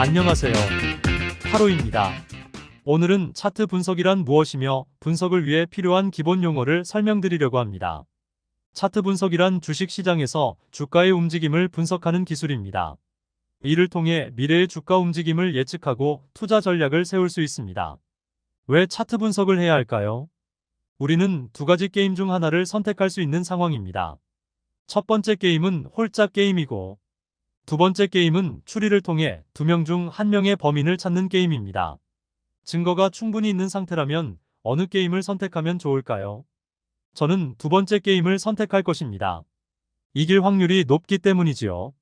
안녕하세요. 타로입니다. 오늘은 차트 분석이란 무엇이며 분석을 위해 필요한 기본 용어를 설명드리려고 합니다. 차트 분석이란 주식 시장에서 주가의 움직임을 분석하는 기술입니다. 이를 통해 미래의 주가 움직임을 예측하고 투자 전략을 세울 수 있습니다. 왜 차트 분석을 해야 할까요? 우리는 두 가지 게임 중 하나를 선택할 수 있는 상황입니다. 첫 번째 게임은 홀짝 게임이고 두 번째 게임은 추리를 통해 두 명 중 한 명의 범인을 찾는 게임입니다. 증거가 충분히 있는 상태라면 어느 게임을 선택하면 좋을까요? 저는 두 번째 게임을 선택할 것입니다. 이길 확률이 높기 때문이지요.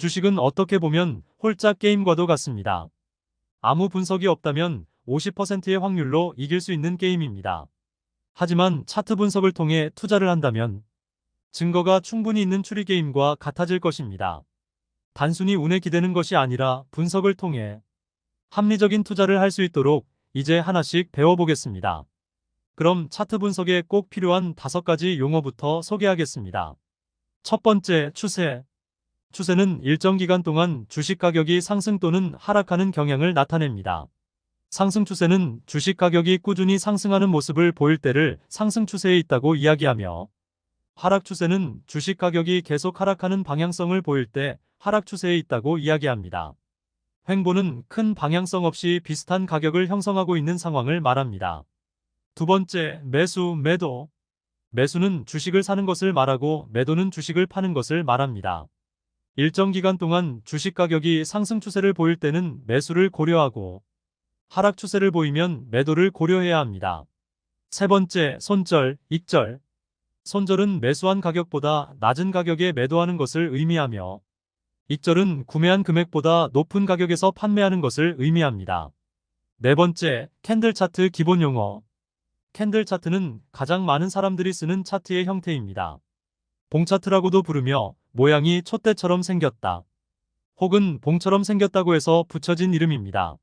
주식은 어떻게 보면 홀짝 게임과도 같습니다. 아무 분석이 없다면 50%의 확률로 이길 수 있는 게임입니다. 하지만 차트 분석을 통해 투자를 한다면 증거가 충분히 있는 추리 게임과 같아질 것입니다. 단순히 운에 기대는 것이 아니라 분석을 통해 합리적인 투자를 할 수 있도록 이제 하나씩 배워보겠습니다. 그럼 차트 분석에 꼭 필요한 다섯 가지 용어부터 소개하겠습니다. 첫 번째, 추세. 추세는 일정 기간 동안 주식 가격이 상승 또는 하락하는 경향을 나타냅니다. 상승 추세는 주식 가격이 꾸준히 상승하는 모습을 보일 때를 상승 추세에 있다고 이야기하며 하락 추세는 주식 가격이 계속 하락하는 방향성을 보일 때 하락 추세에 있다고 이야기합니다. 횡보는 큰 방향성 없이 비슷한 가격을 형성하고 있는 상황을 말합니다. 두 번째, 매수, 매도. 매수는 주식을 사는 것을 말하고 매도는 주식을 파는 것을 말합니다. 일정 기간 동안 주식 가격이 상승 추세를 보일 때는 매수를 고려하고 하락 추세를 보이면 매도를 고려해야 합니다. 세 번째, 손절, 익절. 손절은 매수한 가격보다 낮은 가격에 매도하는 것을 의미하며 익절은 구매한 금액보다 높은 가격에서 판매하는 것을 의미합니다. 네 번째, 캔들 차트 기본 용어. 캔들 차트는 가장 많은 사람들이 쓰는 차트의 형태입니다. 봉차트라고도 부르며 모양이 촛대처럼 생겼다. 혹은 봉처럼 생겼다고 해서 붙여진 이름입니다.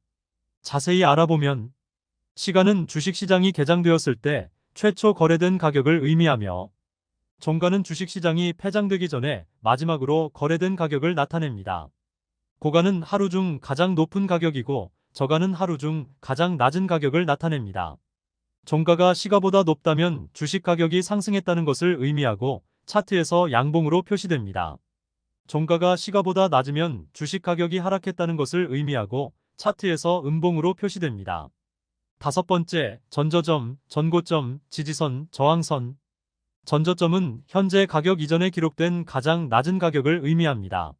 자세히 알아보면 시간은 주식시장이 개장되었을 때 최초 거래된 가격을 의미하며 종가는 주식시장이 폐장되기 전에 마지막으로 거래된 가격을 나타냅니다. 고가는 하루 중 가장 높은 가격이고 저가는 하루 중 가장 낮은 가격을 나타냅니다. 종가가 시가보다 높다면 주식 가격이 상승했다는 것을 의미하고 차트에서 양봉으로 표시됩니다. 종가가 시가보다 낮으면 주식 가격이 하락했다는 것을 의미하고 차트에서 음봉으로 표시됩니다. 다섯 번째, 전저점, 전고점, 지지선, 저항선. 전저점은 현재 가격 이전에 기록된 가장 낮은 가격을 의미합니다.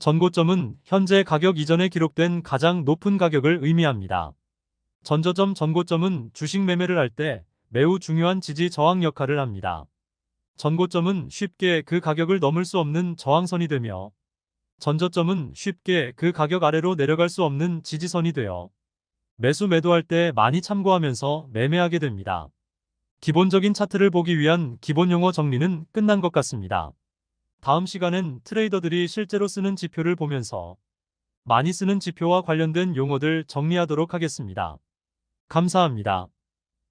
전고점은 현재 가격 이전에 기록된 가장 높은 가격을 의미합니다. 전저점, 전고점은 주식 매매를 할 때 매우 중요한 지지 저항 역할을 합니다. 전고점은 쉽게 그 가격을 넘을 수 없는 저항선이 되며 전저점은 쉽게 그 가격 아래로 내려갈 수 없는 지지선이 되어 매수 매도할 때 많이 참고하면서 매매하게 됩니다. 기본적인 차트를 보기 위한 기본 용어 정리는 끝난 것 같습니다. 다음 시간엔 트레이더들이 실제로 쓰는 지표를 보면서 많이 쓰는 지표와 관련된 용어들 정리하도록 하겠습니다. 감사합니다.